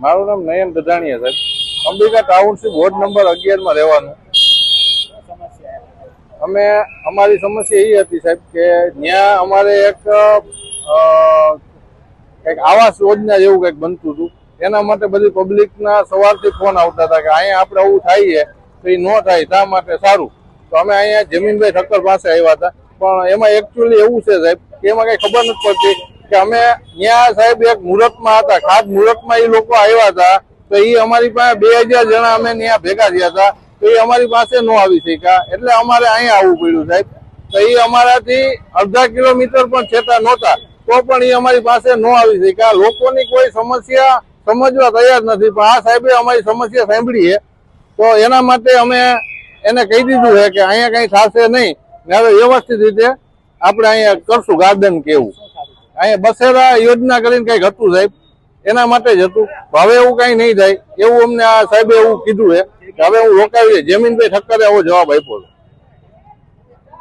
મારું નામ નયન ગધાણીયા સાહેબ અંબિકા ટાઉનશીપ વોર્ડ નંબર અગિયારમાં રહેવાનું. છે? અમે, અમારી સમસ્યા એ હતી સાહેબ કે ત્યાં અમારે એક કંઈક આવાસ યોજના જેવું કંઈક બનતું હતું. એના માટે બધી પબ્લિકના સવારથી ફોન આવતા હતા કે અહીંયા આપણે આવું થાય તો એ ન થાય, તા માટે સારું. તો અમે અહીંયા જમીનભાઈ ઠક્કર પાસે આવ્યા હતા. પણ એમાં એકચ્યુઅલી એવું છે સાહેબ કે એમાં કઈ ખબર નથી પડતી કે અમે ત્યાં સાહેબ એક મુહૂર્તમાં હતા, ખાસ મુહૂર્તમાં એ લોકો આવ્યા હતા, તો એ અમારી પાસે બે હજાર જણા અમે ત્યાં ભેગા થયા હતા, તો એ અમારી પાસે ન આવી શક્યા. એટલે અમારે અહીંયા આવવું પડ્યું સાહેબ. તો એ અમારાથી અડધા કિલોમીટર પણ છેતા નહોતા, તો પણ એ અમારી પાસે ન આવી શક્યા. લોકોની કોઈ સમસ્યા સમજવા તૈયાર નથી, પણ આ સાહેબે અમારી સમસ્યા સાંભળી છે. તો એના માટે અમે એને કહી દીધું છે કે અહીંયા કઈ થશે નહીં. ને હવે વ્યવસ્થિત રીતે આપણે અહીંયા કરશું, ગાર્ડન કેવું? અહીંયા બસેરા યોજના કરીને કંઈક હતું સાહેબ. એના માટે જ હતું. હવે એવું કઈ નહીં થાય. એવું અમને આ સાહેબે એવું કીધું છે હવે હું રોકાવીએ. જમીનભાઈ ઠક્કરે આવો જવાબ આપ્યો